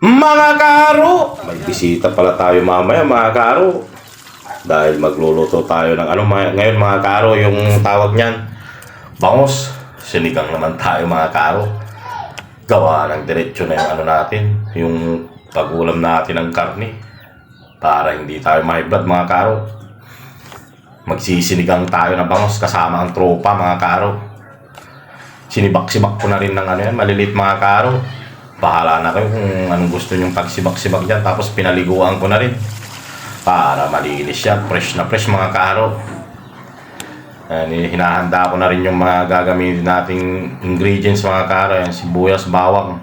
Mga karo! May bisita pala tayo mamaya mga karo. Dahil magluluto tayo ng ano mga- ngayon mga karo yung tawag niyan. Bangos. Sinigang naman tayo mga karo. Gawa ng diretsyo na yung ano natin. Yung pag-ulam natin ng karne. Para hindi tayo ma-blood mga karo. Magsisinigang tayo na bangos kasama ang tropa mga karo. Sinibak-sibak ko na rin ng ano yan, malilit mga karo. Bahala na kayo kung anong gusto nyong pagsibak-sibak dyan. Tapos pinaliguan ko na rin. Para malinis siya. Fresh na fresh mga karo. Ayan, eh, hinahanda ko na rin yung mga gagamitin nating ingredients mga karo. Yan, sibuyas, bawang.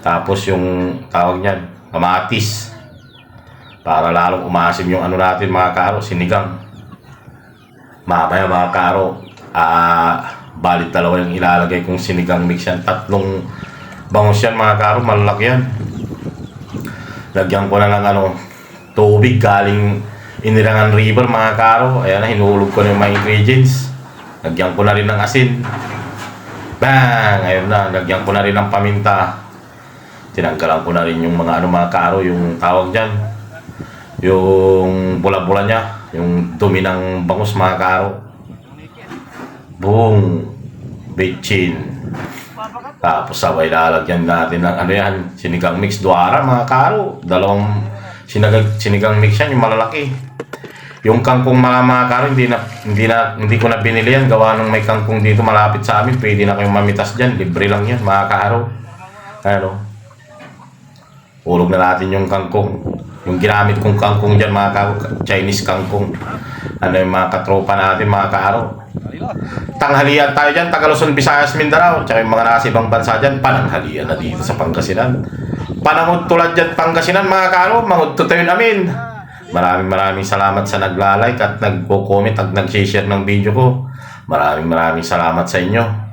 Tapos yung tawag niyan, kamatis. Para lalong umasim yung ano natin mga karo, sinigang. Mamaya mga karo, ah, balit dalawa yung ilalagay kong sinigang mix yan. Tatlong bangus yan mga karo, malalaki yan. Lagyan ko na ng ano, tubig galing Inirangan River mga karo. Ayan na, hinulog ko na yung mga ingredients. Lagyan ko na rin ng asin. Bang! Ayun na, lagyan ko na rin ng paminta. Tinanggalan ko na rin yung mga ano mga karo, yung tawag dyan. Yung bula-bula niya, yung dumi ng bangus mga karo. Boom! Bitchin. Tapos sabay lalagyan natin ng ano yan, sinigang mix duara mga karo. Dalawang sinigang, sinigang mix yan, yung malalaki. Yung kangkong mga mga karo, hindi na, hindi na, hindi ko na binili yan. Gawa nung may kangkong dito malapit sa amin, pwede na kayong mamitas dyan. Libre lang yan, mga karo. Ano? Ulog na natin yung kangkong. Yung ginamit kong kangkong dyan, mga karo, Chinese kangkong. Ano yung mga katropa natin, mga karo. Tanghalian tayo dyan, Tagaluzon, Visayas, Mindanao. Tsaka yung mga nasa ibang bansa dyan, pananghalian na dito sa Pangasinan. Panangod tulad dyan, Pangasinan, mga karo, mangod to tayo namin. Maraming maraming salamat sa nagla-like at nagko-comment at nag-share ng video ko. Maraming maraming salamat sa inyo.